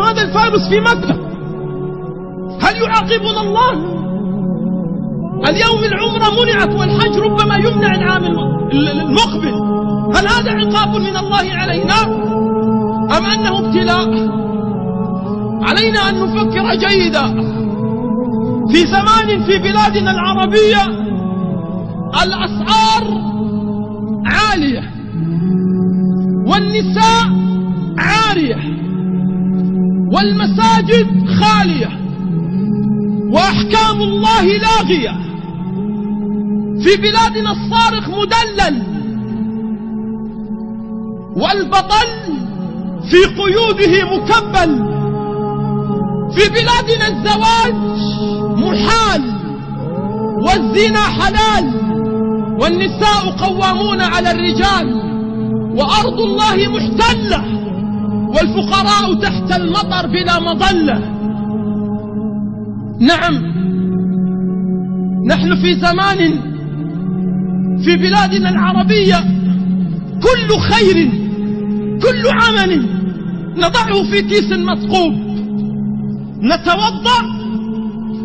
هذا الفارس في مكة. هل يعاقبنا الله؟ اليوم العمرة منعت والحج ربما يمنع العام الم- المقبل. هل هذا عقاب من الله علينا؟ أم أنه ابتلاء؟ علينا أن نفكر جيدا. في زمان في بلادنا العربية الأسعار عالية. والنساء عارية. والمساجد خالية وأحكام الله لاغية. في بلادنا الصارخ مدلل والبطل في قيوده مكبل في بلادنا الزواج محال والزنا حلال والنساء قوامون على الرجال وأرض الله محتلة. والفقراء تحت المطر بلا مظلة. نعم. نحن في زمان في بلادنا العربية كل خير كل عمل نضعه في كيس مثقوب نتوضأ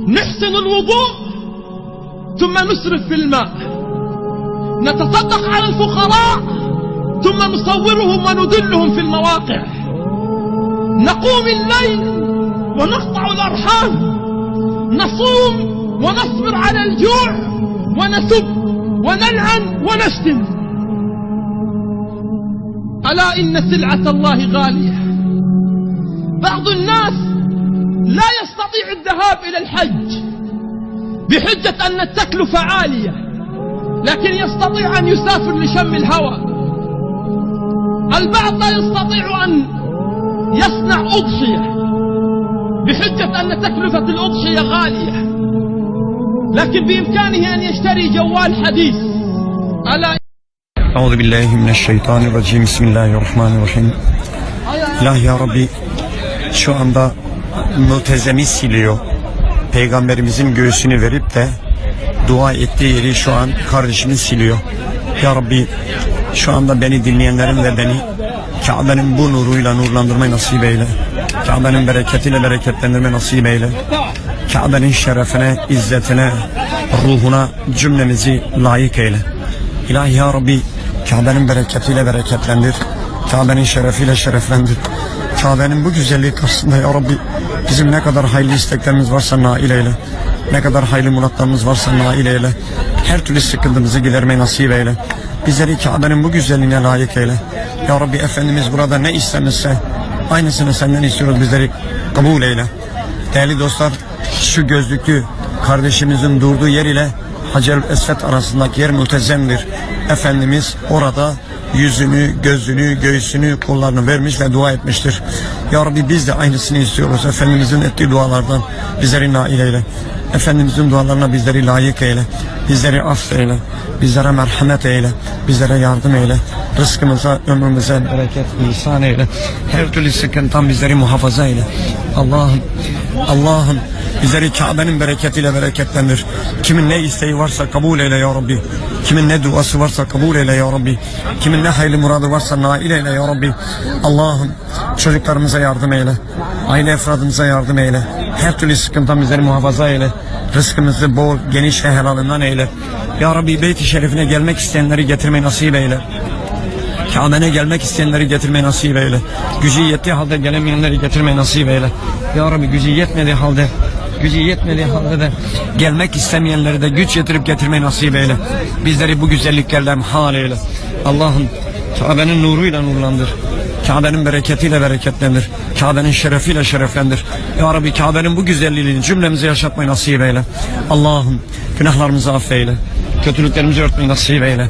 نحسن الوضوء ثم نسرف في الماء. نتصدق على الفقراء ثم نصورهم وندلهم في المواقع. نقوم الليل ونقطع الأرحام نصوم ونصبر على الجوع ونسب ونلعن ونشتم. ألا إن سلعة الله غالية. بعض الناس لا يستطيع الذهاب إلى الحج بحجة أن التكلفة عالية لكن يستطيع أن يسافر لشم الهواء البعض لا يستطيع أن يصنع أضحية بحجة أن تكلفة الأضحية غالية لكن بإمكانه أن يشتري جوال حديث ألا Euzu billahi mineşşeytanirracim. Bismillahirrahmanirrahim. İlahi ya Rabbi şu anda mültezemi siliyor. Peygamberimizin göğsünü verip de dua ettiği yeri şu an kardeşimi siliyor. Ya Rabbi şu anda beni dinleyenlerin ve beni Kabe'nin bu nuruyla nurlandırmayı nasip eyle. Kabe'nin bereketiyle bereketlendirme nasip eyle. Kabe'nin şerefine, izzetine, ruhuna cümlemizi layık eyle. İlahi ya Rabbi Kabe'nin bereketiyle bereketlendir. Kabe'nin şerefiyle şereflendir. Kabe'nin bu güzelliği karşısında ya Rabbi bizim ne kadar hayırlı isteklerimiz varsa nail eyle. Ne kadar hayırlı muratlarımız varsa nail eyle. Her türlü sıkıntımızı gidermeyi nasip eyle. Bizleri Kabe'nin bu güzelliğine layık eyle. Ya Rabbi Efendimiz burada ne istemişse aynısını senden istiyoruz bizleri kabul eyle. Değerli dostlar şu gözlüklü kardeşimizin durduğu yer ile Hacer Esvet arasındaki yer mültezemdir. Efendimiz orada yüzünü, gözünü, göğsünü, kollarını vermiş ve dua etmiştir. Ya Rabbi biz de aynısını istiyoruz. Efendimizin ettiği dualardan bizleri nail eyle. Efendimizin dualarına bizleri layık eyle. Bizleri affeyle. Bizlere merhamet eyle. Bizlere yardım eyle. Rızkımıza, ömrümüze bereket ihsan eyle. Her türlü sıkıntıdan bizleri muhafaza eyle. Allah'ım, Allah'ım bizleri Kabe'nin bereketiyle bereketlendir. Kimin ne isteği varsa kabul eyle ya Rabbi. Kimin ne duası varsa kabul eyle ya Rabbi. Kimin ne hayırlı muradı varsa nail eyle ya Rabbi. Allah'ım çocuklarımıza yardım eyle. Aile efradımıza yardım eyle. Her türlü sıkıntıdan bizleri muhafaza eyle. Rızkımızı bol, geniş ve helalından eyle. Ya Rabbi Beyt-i Şerifine gelmek isteyenleri getirmeyi nasip eyle. Kabe'ne gelmek isteyenleri getirmeyi nasip eyle. Gücü yettiği halde gelemeyenleri getirmeyi nasip eyle. Ya Rabbi gücü yetmediği halde gücü yetmediği halde de gelmek istemeyenleri de güç getirip getirmeyi nasip eyle. Bizleri bu güzelliklerle hal eyle. Allah'ım Kabe'nin nuruyla nurlandır. Kabe'nin bereketiyle bereketlendir. Kabe'nin şerefiyle şereflendir. Ya Rabbi Kabe'nin bu güzelliğini cümlemize yaşatmayı nasip eyle. Allah'ım günahlarımızı affeyle. Kötülüklerimizi örtmeyi nasip eyle.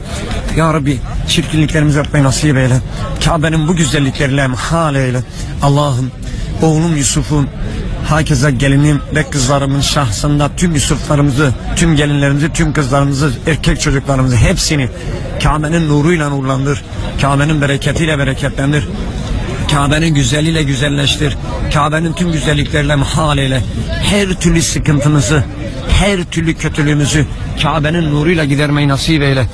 Ya Rabbi çirkinliklerimizi örtmeyi nasip eyle. Kabe'nin bu güzellikleriyle hal eyle. Allah'ım oğlum Yusuf'un Hakeza gelinim ve kızlarımın şahsında tüm Yusuflarımızı, tüm gelinlerimizi, tüm kızlarımızı, erkek çocuklarımızı hepsini Kabe'nin nuruyla nurlandır. Kabe'nin bereketiyle bereketlendir. Kabe'nin güzelliğiyle güzelleştir. Kabe'nin tüm güzellikleriyle hal eyle. Her türlü sıkıntımızı, her türlü kötülüğümüzü Kabe'nin nuruyla gidermeyi nasip eyle.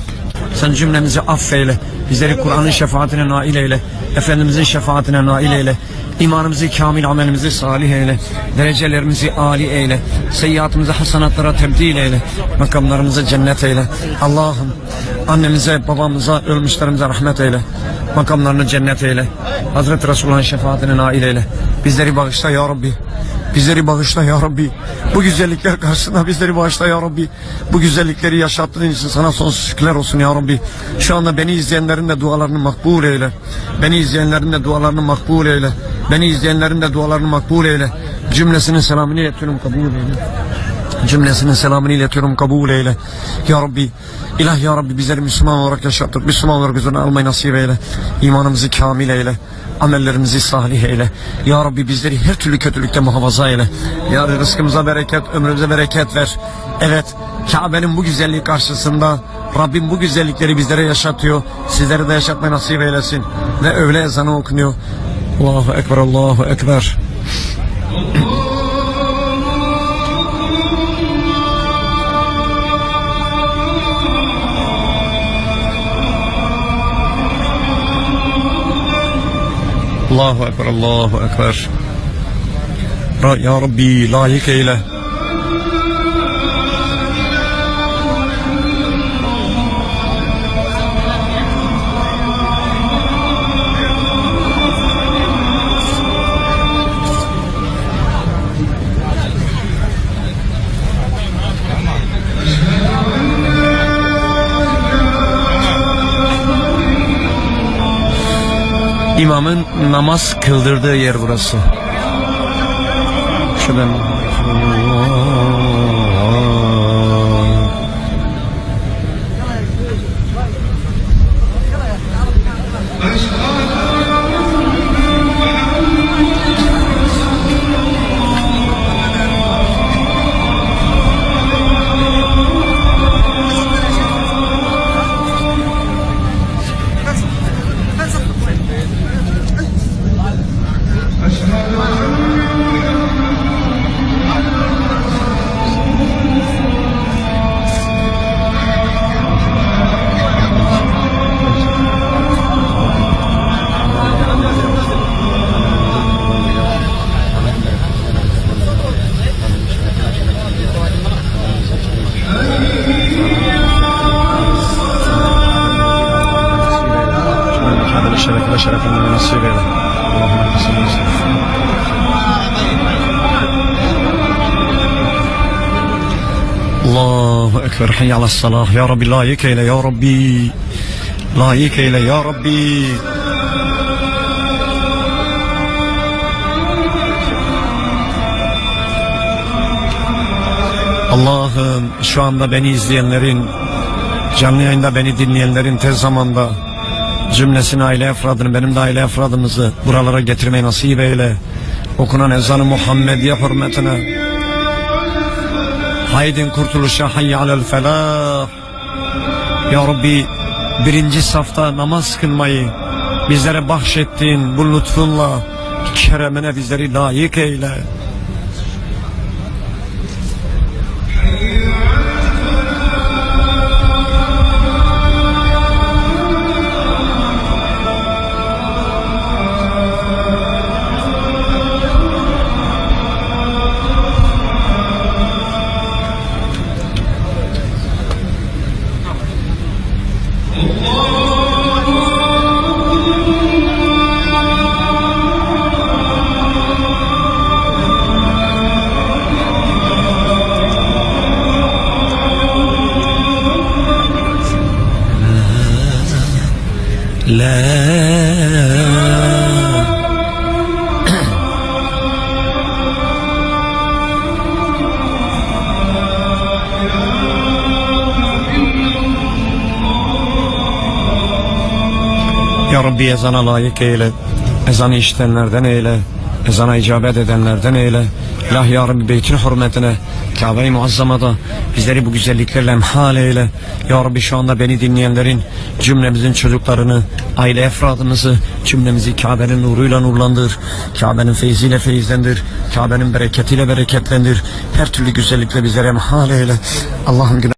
Sen cümlemizi affeyle. Bizleri Kur'an'ın şefaatine nail eyle. Efendimizin şefaatine nail eyle. İmanımızı kamil, amelimizi salih eyle. Derecelerimizi âli eyle. Seyyiatımızı hasanatlara tebdil eyle. Makamlarımızı cennet eyle. Allah'ım annemize, babamıza, ölmüşlerimize rahmet eyle. Makamlarını cennet eyle. Hazreti Resulullah'ın şefaatine nail eyle. Bizleri bağışla ya Rabbi. Bizleri bağışla ya Rabbi. Bu güzellikler karşısında bizleri bağışla ya Rabbi. Bu güzellikleri yaşattığın için sana sonsuz şükürler olsun ya Rabbi. Şu anda beni izleyenlerin de dualarını makbul eyle. Beni izleyenlerin de dualarını makbul eyle. Beni izleyenlerin de dualarını makbul eyle. Cümlesinin selamını iletiyorum kabul eyle. Cümlesinin selamını iletiyorum kabul eyle. Ya Rabbi, ilah ya Rabbi bizleri Müslüman olarak yaşattık. Müslüman olarak üzerine almayı nasip eyle. İmanımızı kamil eyle. Amellerimizi salih eyle. Ya Rabbi bizleri her türlü kötülükte muhafaza eyle. Ya Rabbi rızkımıza bereket, ömrümüze bereket ver. Evet, Kabe'nin bu güzelliği karşısında Rabbim bu güzellikleri bizlere yaşatıyor. Sizlere de yaşatmayı nasip eylesin. Ve öğle ezanı okunuyor. Allahu Ekber, Allahu Ekber. Allahu Ekber, Allahu Ekber. Ra ya Rabbi layık eyle. İmamın namaz kıldırdığı yer burası. Şuradan. Kabe'li şerefine şerefine nasip eyle. Ve sellem. Allahu Ekber hayy ala salah ya Rabbi layık eyle ya Rabbi layık eyle ya Rabbi Allah'ım şu anda beni izleyenlerin canlı yayında beni dinleyenlerin tez zamanda cümlesini aile efradını benim de aile efradımızı buralara getirmeyi nasip eyle okunan ezanı Muhammediye hürmetine Haydin kurtuluşa hayy alel felah. Ya Rabbi birinci safta namaz kılmayı bizlere bahşettin bu lütfunla keremine bizleri layık eyle. La Ya Rabbi ezana layık eyle. Ezanı işitenlerden eyle. Ezana icabet edenlerden eyle. Ya Rabbi beytin hürmetine Kabe-i Muazzama'da bizleri bu güzelliklerle emhal eyle. Ya Rabbi şu anda beni dinleyenlerin cümlemizin çocuklarını, aile efradımızı cümlemizi Kabe'nin nuruyla nurlandır. Kabe'nin feyziyle feyizlendir. Kabe'nin bereketiyle bereketlendir. Her türlü güzellikle bizlere emhal eyle. Allah'ım günah